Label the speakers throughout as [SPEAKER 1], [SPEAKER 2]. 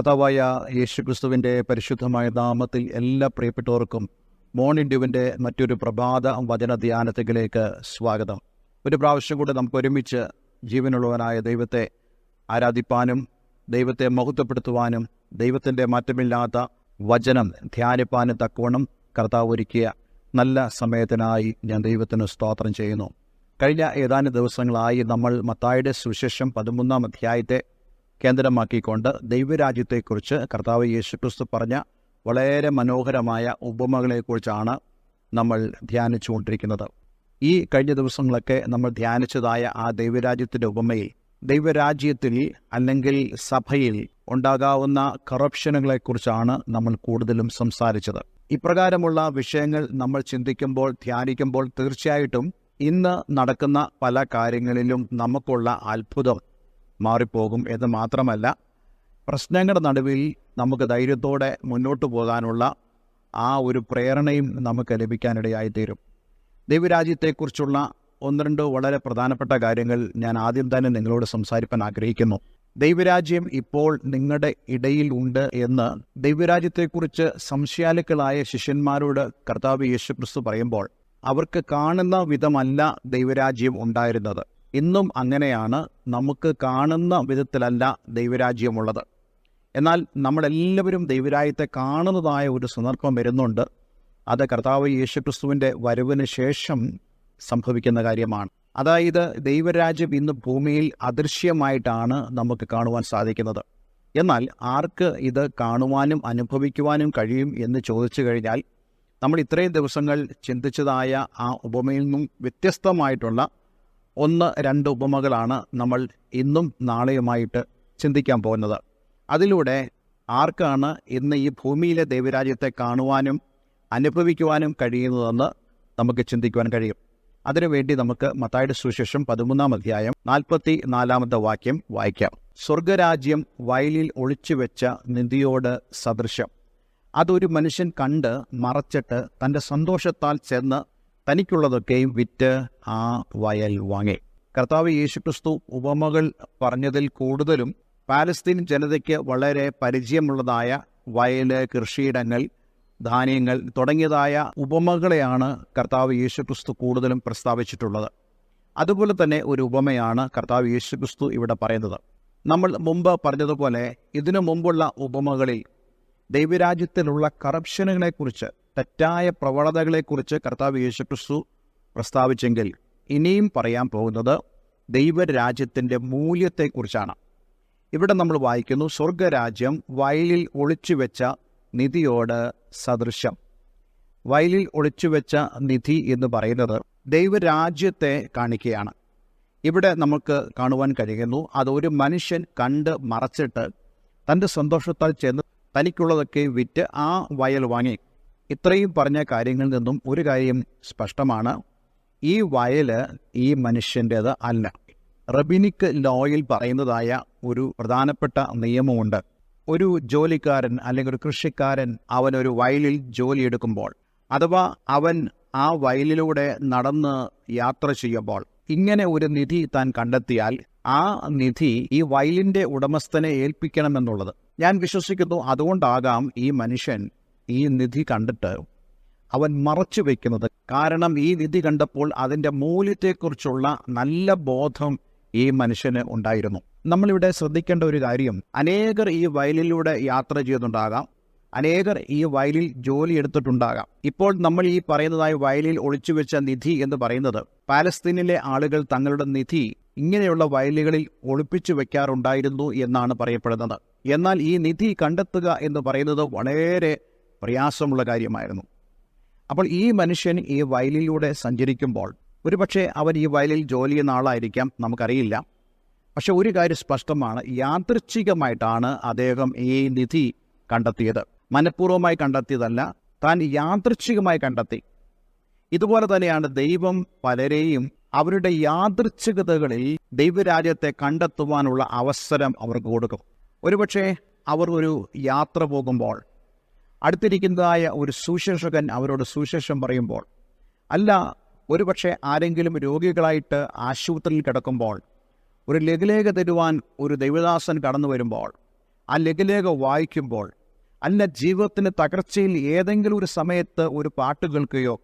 [SPEAKER 1] കർത്താവായ യേശുക്രിസ്തുവിന്റെ പരിശുദ്ധമായ നാമത്തിൽ എല്ലാ പ്രിയപ്പെട്ടവർക്കും മോർണിംഗ് ഡ്യൂവിന്റെ മറ്റൊരു പ്രഭാത വചന ധ്യാനത്തിലേക്ക് സ്വാഗതം. ഒരു പ്രാവശ്യം കൂടെ നമുക്ക് ഒരുമിച്ച് ജീവനുള്ളവനായ ദൈവത്തെ ആരാധിപ്പാനും ദൈവത്തെ മഹത്വപ്പെടുത്തുവാനും ദൈവത്തിന്റെ മാറ്റമില്ലാത്ത വചനം ധ്യാനിപ്പാനും തക്കവണ്ണം കർത്താവ് ഒരുക്കിയ നല്ല സമയത്തിനായി ഞാൻ ദൈവത്തിന് സ്തോത്രം ചെയ്യുന്നു. കഴിഞ്ഞ ഏതാനും ദിവസങ്ങളായി നമ്മൾ മത്തായുടെ സുവിശേഷം പതിമൂന്നാം അധ്യായത്തെ കേന്ദ്രമാക്കിക്കൊണ്ട് ദൈവരാജ്യത്തെക്കുറിച്ച് കർത്താവ് യേശുക്രിസ്തു പറഞ്ഞ വളരെ മനോഹരമായ ഉപമകളെക്കുറിച്ചാണ് നമ്മൾ ധ്യാനിച്ചുകൊണ്ടിരിക്കുന്നത്. ഈ കഴിഞ്ഞ ദിവസങ്ങളൊക്കെ നമ്മൾ ധ്യാനിച്ചതായ ആ ദൈവരാജ്യത്തിന്റെ ഉപമയിൽ ദൈവരാജ്യത്തിൽ അല്ലെങ്കിൽ സഭയിൽ ഉണ്ടാകാവുന്ന കറപ്ഷനുകളെക്കുറിച്ചാണ് നമ്മൾ കൂടുതലും സംസാരിച്ചത്. ഇപ്രകാരമുള്ള വിഷയങ്ങൾ നമ്മൾ ചിന്തിക്കുമ്പോൾ ധ്യാനിക്കുമ്പോൾ തീർച്ചയായിട്ടും ഇന്ന് നടക്കുന്ന പല കാര്യങ്ങളിലും നമുക്കുള്ള അത്ഭുതം മാറിപ്പോകും എന്ന് മാത്രമല്ല പ്രശ്നങ്ങളുടെ നടുവിൽ നമുക്ക് ധൈര്യത്തോടെ മുന്നോട്ട് പോകാനുള്ള ആ ഒരു പ്രേരണയും നമുക്ക് ലഭിക്കാനിടയായിത്തീരും. ദൈവരാജ്യത്തെക്കുറിച്ചുള്ള ഒന്ന് രണ്ട് വളരെ പ്രധാനപ്പെട്ട കാര്യങ്ങൾ ഞാൻ ആദ്യം തന്നെ നിങ്ങളോട് സംസാരിക്കാൻ ആഗ്രഹിക്കുന്നു. ദൈവരാജ്യം ഇപ്പോൾ നിങ്ങളുടെ ഇടയിൽ ഉണ്ട് എന്ന് ദൈവരാജ്യത്തെക്കുറിച്ച് സംശയാലുക്കളായ ശിഷ്യന്മാരോട് കർത്താവ് യേശുക്രിസ്തു പറയുമ്പോൾ അവർക്ക് കാണുന്ന വിധമല്ല ദൈവരാജ്യം ഉണ്ടായിരുന്നത്. ഇന്നും അങ്ങനെയാണ്. നമുക്ക് കാണുന്ന വിധത്തിലല്ല ദൈവരാജ്യമുള്ളത്. എന്നാൽ നമ്മളെല്ലാവരും ദൈവരാജ്യത്തെ കാണുന്നതായ ഒരു സന്ദർഭം വരുന്നുണ്ട്. അത് കർത്താവ് യേശുക്രിസ്തുവിന്റെ വരവിന് ശേഷം സംഭവിക്കുന്ന കാര്യമാണ്. അതായത് ദൈവരാജ്യം ഇന്ന് ഭൂമിയിൽ അദൃശ്യമായിട്ടാണ് നമുക്ക് കാണുവാൻ സാധിക്കുന്നത്. എന്നാൽ ആർക്ക് ഇത് കാണുവാനും അനുഭവിക്കുവാനും കഴിയും എന്ന് ചോദിച്ചു കഴിഞ്ഞാൽ നമ്മൾ ഇത്രയും ദിവസങ്ങൾ ചിന്തിച്ചതായ ആ ഉപമയിൽ നിന്നും വ്യത്യസ്തമായിട്ടുള്ള ഒന്ന് രണ്ട് ഉപമകളാണ് നമ്മൾ ഇന്നും നാളെയുമായിട്ട് ചിന്തിക്കാൻ പോകുന്നത്. അതിലൂടെ ആർക്കാണ് ഇന്ന് ഈ ഭൂമിയിലെ ദൈവരാജ്യത്തെ കാണുവാനും അനുഭവിക്കുവാനും കഴിയുന്നതെന്ന് നമുക്ക് ചിന്തിക്കുവാൻ കഴിയും. അതിനുവേണ്ടി നമുക്ക് മത്തായുടെ സുശേഷം പതിമൂന്നാം അധ്യായം നാൽപ്പത്തി നാലാമത്തെ വാക്യം വായിക്കാം. സ്വർഗരാജ്യം വയലിൽ ഒളിച്ചു വെച്ച നിധിയോട് സദൃശം അതൊരു മനുഷ്യൻ കണ്ട് മറച്ചിട്ട് തന്റെ സന്തോഷത്താൽ ചെന്ന് തനിക്കുള്ളതൊക്കെയും വിറ്റ് ആ വയൽ വാങ്ങി. കർത്താവ് യേശുക്രിസ്തു ഉപമകൾ പറഞ്ഞതിൽ കൂടുതലും പാലസ്തീൻ ജനതയ്ക്ക് വളരെ പരിചയമുള്ളതായ വയൽ കൃഷിയിടങ്ങൾ ധാന്യങ്ങൾ തുടങ്ങിയതായ ഉപമകളെയാണ് കർത്താവ് യേശുക്രിസ്തു കൂടുതലും പ്രസ്താവിച്ചിട്ടുള്ളത്. അതുപോലെ തന്നെ ഒരു ഉപമയാണ് കർത്താവ് യേശുക്രിസ്തു ഇവിടെ പറയുന്നത്. നമ്മൾ മുമ്പ് പറഞ്ഞതുപോലെ ഇതിനു മുമ്പുള്ള ഉപമകളിൽ ദൈവരാജ്യത്തിലുള്ള കറപ്ഷനുകളെക്കുറിച്ച് തെറ്റായ പ്രവണതകളെക്കുറിച്ച് കർത്താവ് യേശുക്രിസ്തു പ്രസ്താവിച്ചെങ്കിൽ ഇനിയും പറയാൻ പോകുന്നത് ദൈവരാജ്യത്തിന്റെ മൂല്യത്തെക്കുറിച്ചാണ്. ഇവിടെ നമ്മൾ വായിക്കുന്നു സ്വർഗരാജ്യം വയലിൽ ഒളിച്ചു വെച്ച നിധിയോട് സദൃശ്യം. വയലിൽ ഒളിച്ചു വെച്ച നിധി എന്ന് പറയുന്നത് ദൈവരാജ്യത്തെ കാണിക്കുകയാണ് ഇവിടെ നമുക്ക് കാണുവാൻ കഴിയുന്നു അതൊരു മനുഷ്യൻ കണ്ട് മറച്ചിട്ട് തന്റെ സന്തോഷത്താൽ ചെന്ന് തനിക്കുള്ളതൊക്കെ വിറ്റ് ആ വയൽ വാങ്ങി. ഇത്രയും പറഞ്ഞ കാര്യങ്ങളിൽ നിന്നും ഒരു കാര്യം സ്പഷ്ടമാണ്. ഈ വയൽ ഈ മനുഷ്യന്റേത് അല്ല. റബിനിക് ലോയിൽ പറയുന്നതായ ഒരു പ്രധാനപ്പെട്ട നിയമമുണ്ട്. ഒരു ജോലിക്കാരൻ അല്ലെങ്കിൽ ഒരു കൃഷിക്കാരൻ അവൻ ഒരു വയലിൽ ജോലിയെടുക്കുമ്പോൾ അഥവാ അവൻ ആ വയലിലൂടെ നടന്ന് യാത്ര ചെയ്യുമ്പോൾ ഇങ്ങനെ ഒരു നിധി താൻ കണ്ടെത്തിയാൽ ആ നിധി ഈ വയലിന്റെ ഉടമസ്ഥനെ ഏൽപ്പിക്കണമെന്നുള്ളത്. ഞാൻ വിശ്വസിക്കുന്നു അതുകൊണ്ടാകാം ഈ മനുഷ്യൻ ഈ നിധി കണ്ടിട്ട് അവൻ മറച്ചു വയ്ക്കുന്നത് കാരണം ഈ നിധി കണ്ടപ്പോൾ അതിന്റെ മൂല്യത്തെക്കുറിച്ചുള്ള നല്ല ബോധം ഈ മനുഷ്യന് ഉണ്ടായിരുന്നു. നമ്മളിവിടെ ശ്രദ്ധിക്കേണ്ട ഒരു കാര്യം അനേകർ ഈ വയലിലൂടെ യാത്ര ചെയ്തിട്ടുണ്ടാകാം. അനേകർ ഈ വയലിൽ ജോലി എടുത്തിട്ടുണ്ടാകാം. ഇപ്പോൾ നമ്മൾ ഈ പറയുന്നതായി വയലിൽ ഒളിച്ചു വെച്ച നിധി എന്ന് പറയുന്നത് പാലസ്തീനിലെ ആളുകൾ തങ്ങളുടെ നിധി ഇങ്ങനെയുള്ള വയലുകളിൽ ഒളിപ്പിച്ചു വെക്കാറുണ്ടായിരുന്നു എന്നാണ് പറയപ്പെടുന്നത്. എന്നാൽ ഈ നിധി കണ്ടെത്തുക എന്ന് പറയുന്നത് വളരെ പ്രയാസമുള്ള കാര്യമായിരുന്നു. അപ്പോൾ ഈ മനുഷ്യൻ ഈ വയലിലൂടെ സഞ്ചരിക്കുമ്പോൾ ഒരുപക്ഷെ അവൻ ഈ വയലിൽ ജോലി ചെയ്യുന്ന ആളായിരിക്കാം നമുക്കറിയില്ല. പക്ഷെ ഒരു കാര്യം സ്പഷ്ടമാണ് യാദൃച്ഛികമായിട്ടാണ് അദ്ദേഹം ഈ നിധി കണ്ടെത്തിയത്. മനഃപൂർവമായി കണ്ടെത്തിയതല്ല താൻ യാദൃച്ഛികമായി കണ്ടെത്തി. ഇതുപോലെ തന്നെയാണ് ദൈവം പലരെയും അവരുടെ യാദൃച്ഛികതകളിൽ ദൈവരാജ്യത്തെ കണ്ടെത്തുവാനുള്ള അവസരം അവർക്ക് കൊടുക്കും. ഒരുപക്ഷെ അവർ ഒരു യാത്ര പോകുമ്പോൾ അടുത്തിരിക്കുന്നതായ ഒരു സുശേഷകൻ അവരോട് സുശേഷം പറയുമ്പോൾ അല്ല ഒരുപക്ഷെ ആരെങ്കിലും രോഗികളായിട്ട് ആശുപത്രിയിൽ കിടക്കുമ്പോൾ ഒരു ലഘുലേഖ തരുവാൻ ഒരു ദൈവദാസൻ കടന്നു വരുമ്പോൾ ആ ലഘുലേഖ വായിക്കുമ്പോൾ അല്ല ജീവിതത്തിന്റെ തകർച്ചയിൽ ഏതെങ്കിലും ഒരു സമയത്ത് ഒരു പാട്ട് കേൾക്കുകയോ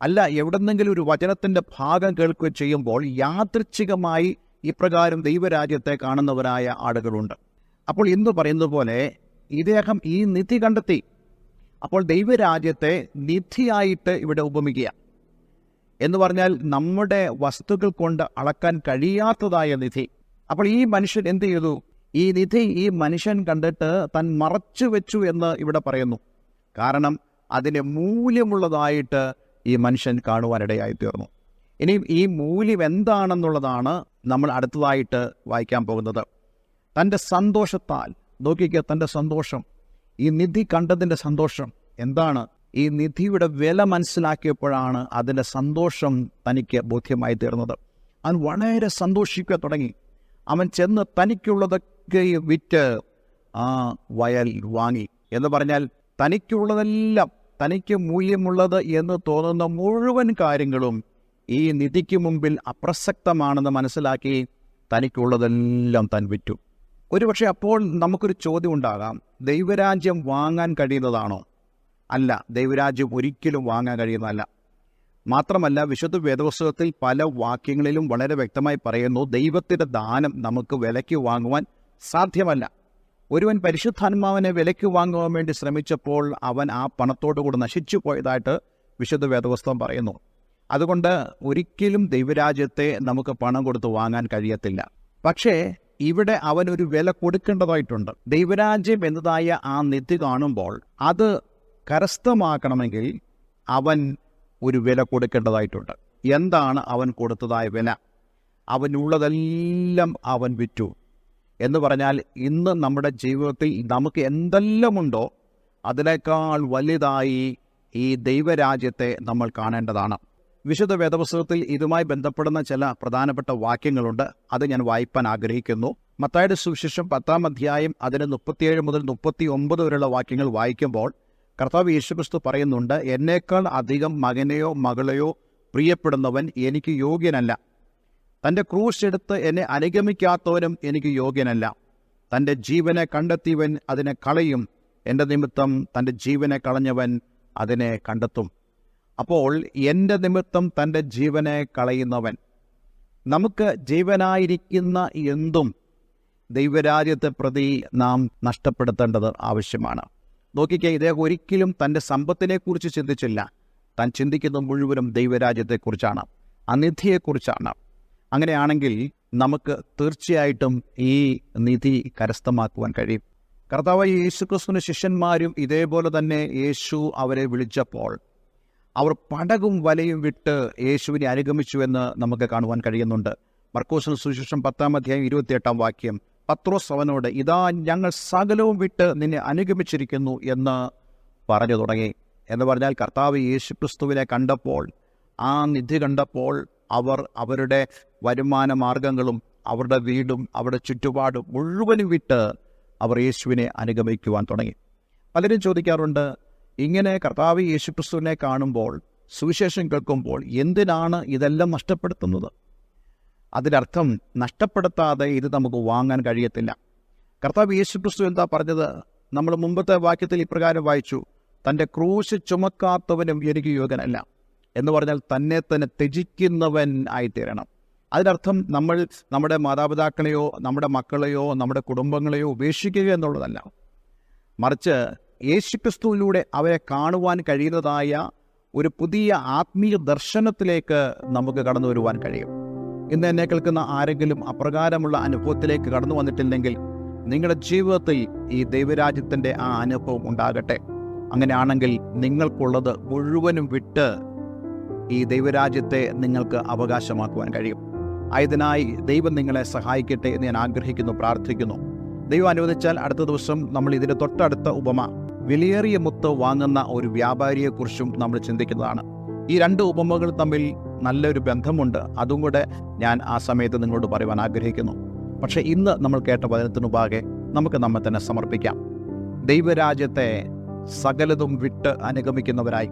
[SPEAKER 1] അല്ല എവിടെന്നെങ്കിലും ഒരു വചനത്തിന്റെ ഭാഗം കേൾക്കുകയോ ചെയ്യുമ്പോൾ യാദൃച്ഛികമായി ഇപ്രകാരം ദൈവരാജ്യത്തെ കാണുന്നവരായ ആളുകളുണ്ട്. അപ്പോൾ ഇന്ന് പറയുന്നത് പോലെ ഇദ്ദേഹം ഈ നിധി കണ്ടെത്തി. അപ്പോൾ ദൈവരാജ്യത്തെ നിധിയായിട്ട് ഇവിടെ ഉപമിക്കുക. എന്ന് പറഞ്ഞാൽ നമ്മുടെ വസ്തുക്കൾ കൊണ്ട് അളക്കാൻ കഴിയാത്തതായ നിധി. അപ്പോൾ ഈ മനുഷ്യൻ എന്ത് ചെയ്തു? ഈ നിധി ഈ മനുഷ്യൻ കണ്ടിട്ട് തൻ മറച്ചു വെച്ചു എന്ന് ഇവിടെ പറയുന്നു. കാരണം അതിന് മൂല്യമുള്ളതായിട്ട് ഈ മനുഷ്യൻ കാണുവാനിടയായി തീർന്നു. ഇനി ഈ മൂല്യം എന്താണെന്നുള്ളതാണ് നമ്മൾ അടുത്തതായിട്ട് വായിക്കാൻ പോകുന്നത്. തന്റെ സന്തോഷത്താൽ നോക്കിക്കുക തന്റെ സന്തോഷം. ഈ നിധി കണ്ടതിന്റെ സന്തോഷം എന്താണ്? ഈ നിധിയുടെ വില മനസ്സിലാക്കിയപ്പോഴാണ് അതിന്റെ സന്തോഷം തനിക്ക് ബോധ്യമായി തീർന്നത്. അവൻ വളരെ സന്തോഷിക്കുക തുടങ്ങി. അവൻ ചെന്ന് തനിക്കുള്ളതൊക്കെ വിറ്റ് ആ വയൽ വാങ്ങി. എന്ന് പറഞ്ഞാൽ തനിക്കുള്ളതെല്ലാം തനിക്ക് മൂല്യമുള്ളത് എന്ന് തോന്നുന്ന മുഴുവൻ കാര്യങ്ങളും ഈ നിധിക്ക് മുമ്പിൽ അപ്രസക്തമാണെന്ന് മനസ്സിലാക്കി തനിക്കുള്ളതെല്ലാം താൻ വിറ്റു. ഒരുപക്ഷെ അപ്പോൾ നമുക്കൊരു ചോദ്യം ഉണ്ടാകാം ദൈവരാജ്യം വാങ്ങാൻ കഴിയുന്നതാണോ? അല്ല ദൈവരാജ്യം ഒരിക്കലും വാങ്ങാൻ കഴിയുന്നതല്ല. മാത്രമല്ല വിശുദ്ധ വേദപുസ്തകത്തിൽ പല വാക്യങ്ങളിലും വളരെ വ്യക്തമായി പറയുന്നു ദൈവത്തിന്റെ ദാനം നമുക്ക് വിലയ്ക്ക് വാങ്ങുവാൻ സാധ്യമല്ല. ഒരുവൻ പരിശുദ്ധാത്മാവിനെ വിലയ്ക്ക് വാങ്ങുവാൻ വേണ്ടി ശ്രമിച്ചപ്പോൾ അവൻ ആ പണത്തോടു കൂടെ നശിച്ചു പോയതായിട്ട് വിശുദ്ധ വേദപുസ്തകം പറയുന്നു. അതുകൊണ്ട് ഒരിക്കലും ദൈവരാജ്യത്തെ നമുക്ക് പണം കൊടുത്ത് വാങ്ങാൻ കഴിയത്തില്ല. പക്ഷേ ഇവിടെ അവനൊരു വില കൊടുക്കേണ്ടതായിട്ടുണ്ട്. ദൈവരാജ്യം എന്നതായ ആ നിധി കാണുമ്പോൾ അത് കരസ്ഥമാക്കണമെങ്കിൽ അവൻ ഒരു വില കൊടുക്കേണ്ടതായിട്ടുണ്ട്. എന്താണ് അവൻ കൊടുത്തതായ വില? അവനുള്ളതെല്ലാം അവൻ വിറ്റു. എന്ന് പറഞ്ഞാൽ ഇന്ന് നമ്മുടെ ജീവിതത്തിൽ നമുക്ക് എന്തെല്ലാമുണ്ടോ അതിനേക്കാൾ വലുതായി ഈ ദൈവരാജ്യത്തെ നമ്മൾ കാണേണ്ടതാണ്. വിശുദ്ധ വേദപുസ്തകത്തിൽ ഇതുമായി ബന്ധപ്പെടുന്ന ചില പ്രധാനപ്പെട്ട വാക്യങ്ങളുണ്ട്. അത് ഞാൻ വായിപ്പാൻ ആഗ്രഹിക്കുന്നു. മത്തായുടെ സുവിശേഷം പത്താം അധ്യായം അതിന് മുപ്പത്തിയേഴ് മുതൽ മുപ്പത്തി ഒമ്പത് വരെയുള്ള വാക്യങ്ങൾ വായിക്കുമ്പോൾ കർത്താവ് യേശുക്രിസ്തു പറയുന്നുണ്ട് എന്നേക്കാൾ അധികം മകനെയോ മകളെയോ പ്രിയപ്പെടുന്നവൻ എനിക്ക് യോഗ്യനല്ല. തന്റെ ക്രൂശ് എടുത്ത് എന്നെ അനുഗമിക്കാത്തവനും എനിക്ക് യോഗ്യനല്ല. തന്റെ ജീവനെ കണ്ടെത്തിയവൻ അതിനെ കളയും. എന്റെ നിമിത്തം തന്റെ ജീവനെ കളഞ്ഞവൻ അതിനെ കണ്ടെത്തും. അപ്പോൾ എന്റെ നിമിത്തം തന്റെ ജീവനെ കളയുന്നവൻ. നമുക്ക് ജീവനായിരിക്കുന്ന എന്തും ദൈവരാജ്യത്തെ പ്രതി നാം നഷ്ടപ്പെടുത്തേണ്ടത് ആവശ്യമാണ്. നോക്കിക്കേ ഇദ്ദേഹം ഒരിക്കലും തന്റെ സമ്പത്തിനെക്കുറിച്ച് ചിന്തിച്ചില്ല. താൻ ചിന്തിക്കുന്നത് മുഴുവനും ദൈവരാജ്യത്തെക്കുറിച്ചാണ് അനിധിയെക്കുറിച്ചാണ്. അങ്ങനെയാണെങ്കിൽ നമുക്ക് തീർച്ചയായിട്ടും ഈ നിധി കരസ്ഥമാക്കുവാൻ കഴിയും. കർത്താവ് യേശുക്രിസ്തുവിന് ശിഷ്യന്മാരും ഇതേപോലെ തന്നെ യേശു അവരെ വിളിച്ചപ്പോൾ അവർ പടകും വലയും വിട്ട് യേശുവിനെ അനുഗമിച്ചു എന്ന് നമുക്ക് കാണുവാൻ കഴിയുന്നുണ്ട്. മർക്കോസിന് സുശേഷം പത്താം അധ്യായം ഇരുപത്തിയെട്ടാം വാക്യം. പത്രോസ് അവനോട് ഇതാ ഞങ്ങൾ സകലവും വിട്ട് നിന്നെ അനുഗമിച്ചിരിക്കുന്നു എന്ന് പറഞ്ഞു തുടങ്ങി. എന്ന് പറഞ്ഞാൽ കർത്താവ് യേശുക്രിസ്തുവിനെ കണ്ടപ്പോൾ ആ നിധി കണ്ടപ്പോൾ അവർ അവരുടെ വരുമാന മാർഗങ്ങളും അവരുടെ വീടും അവരുടെ ചുറ്റുപാടും മുഴുവനും വിട്ട് അവർ യേശുവിനെ അനുഗമിക്കുവാൻ തുടങ്ങി. പലരും ചോദിക്കാറുണ്ട് ഇങ്ങനെ കർത്താവ് യേശുക്രിസ്തുവിനെ കാണുമ്പോൾ സുവിശേഷം കേൾക്കുമ്പോൾ എന്തിനാണ് ഇതെല്ലാം നഷ്ടപ്പെടുത്തുന്നത്? അതിനർത്ഥം നഷ്ടപ്പെടുത്താതെ ഇത് നമുക്ക് വാങ്ങാൻ കഴിയത്തില്ല. കർത്താവ് യേശുക്രിസ്തു എന്താ പറഞ്ഞത്? നമ്മൾ മുമ്പത്തെ വാക്യത്തിൽ ഇപ്രകാരം വായിച്ചു തന്റെ ക്രൂശ് ചുമക്കാത്തവനും എനിക്ക് യോഗ്യനല്ല എന്ന് പറഞ്ഞാൽ തന്നെ തന്നെ ത്യജിക്കുന്നവൻ ആയിത്തീരണം. അതിനർത്ഥം നമ്മൾ നമ്മുടെ മാതാപിതാക്കളെയോ നമ്മുടെ മക്കളെയോ നമ്മുടെ കുടുംബങ്ങളെയോ ഉപേക്ഷിക്കുക എന്നുള്ളതല്ല. മറിച്ച് യേശുക്രിസ്തുവിലൂടെ അവരെ കാണുവാൻ കഴിയുന്നതായ ഒരു പുതിയ ആത്മീയ ദർശനത്തിലേക്ക് നമുക്ക് കടന്നു വരുവാൻ കഴിയും. ഇന്ന് എന്നെ കേൾക്കുന്ന ആരെങ്കിലും അപ്രകാരമുള്ള അനുഭവത്തിലേക്ക് കടന്നു വന്നിട്ടില്ലെങ്കിൽ നിങ്ങളുടെ ജീവിതത്തിൽ ഈ ദൈവരാജ്യത്തിന്റെ ആ അനുഭവം ഉണ്ടാകട്ടെ. അങ്ങനെയാണെങ്കിൽ നിങ്ങൾക്കുള്ളത് മുഴുവനും വിട്ട് ഈ ദൈവരാജ്യത്തെ നിങ്ങൾക്ക് അവകാശമാക്കുവാൻ കഴിയും. ആയതിനായി ദൈവം നിങ്ങളെ സഹായിക്കട്ടെ എന്ന് ഞാൻ ആഗ്രഹിക്കുന്നു പ്രാർത്ഥിക്കുന്നു. ദൈവം അനുവദിച്ചാൽ അടുത്ത ദിവസം നമ്മൾ ഇതിന്റെ തൊട്ടടുത്ത ഉപമ വിലയേറിയ മുത്ത് വാങ്ങുന്ന ഒരു വ്യാപാരിയെക്കുറിച്ചും നമ്മൾ ചിന്തിക്കുന്നതാണ്. ഈ രണ്ട് ഉപമകൾ തമ്മിൽ നല്ലൊരു ബന്ധമുണ്ട്. അതും കൂടെ ഞാൻ ആ സമയത്ത് നിങ്ങളോട് പറയുവാൻ ആഗ്രഹിക്കുന്നു. പക്ഷേ ഇന്ന് നമ്മൾ കേട്ട വചനത്തിനുപാകെ നമുക്ക് നമ്മെ തന്നെ സമർപ്പിക്കാം. ദൈവരാജ്യത്തെ സകലതും വിട്ട് അനുഗമിക്കുന്നവരായി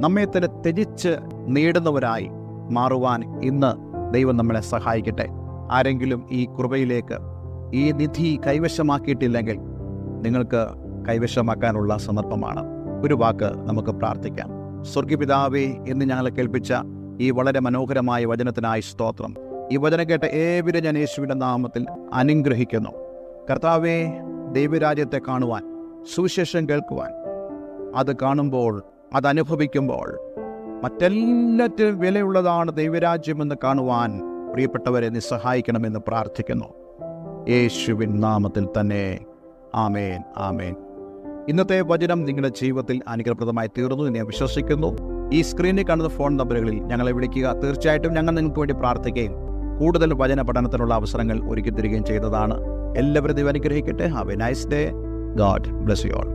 [SPEAKER 1] നമ്മെ തന്നെ ത്യജിച്ച് നേടുന്നവരായി മാറുവാൻ ഇന്ന് ദൈവം നമ്മളെ സഹായിക്കട്ടെ. ആരെങ്കിലും ഈ കൃപയിലേക്ക് ഈ നിധി കൈവശമാക്കിയിട്ടില്ലെങ്കിൽ നിങ്ങൾക്ക് കൈവശമാക്കാനുള്ള സന്ദർഭമാണ് ഒരു വാക്ക് നമുക്ക് പ്രാർത്ഥിക്കാം. സ്വർഗീപിതാവേ എന്ന് ഞങ്ങളെ കേൾപ്പിച്ച ഈ വളരെ മനോഹരമായ വചനത്തിനായി സ്തോത്രം. ഈ വചനം കേട്ട ഏവരും ഞാൻ യേശുവിന്റെ നാമത്തിൽ അനുഗ്രഹിക്കുന്നു. കർത്താവെ ദൈവരാജ്യത്തെ കാണുവാൻ സുവിശേഷം കേൾക്കുവാൻ അത് കാണുമ്പോൾ അത് അനുഭവിക്കുമ്പോൾ വിലയുള്ളതാണ് ദൈവരാജ്യമെന്ന് കാണുവാൻ പ്രിയപ്പെട്ടവരെ നീ സഹായിക്കണമെന്ന് പ്രാർത്ഥിക്കുന്നു. യേശുവിൻ നാമത്തിൽ തന്നെ. ആമേൻ ആമേൻ. ഇന്നത്തെ വചനം നിങ്ങളുടെ ജീവിതത്തിൽ അനുഗ്രഹപ്രദമായി തീർന്നു എന്ന് ഞാൻ വിശ്വസിക്കുന്നു. ഈ സ്ക്രീനിൽ കാണുന്ന ഫോൺ നമ്പറുകളിൽ ഞങ്ങളെ വിളിക്കുക. തീർച്ചയായിട്ടും ഞങ്ങൾ നിങ്ങൾക്ക് വേണ്ടി പ്രാർത്ഥിക്കുകയും കൂടുതൽ വചന പഠനത്തിനുള്ള അവസരങ്ങൾ ഒരുക്കി തരികയും ചെയ്തതാണ്. എല്ലാവരും ദൈവം അനുഗ്രഹിക്കട്ടെ. Have a nice day God bless you all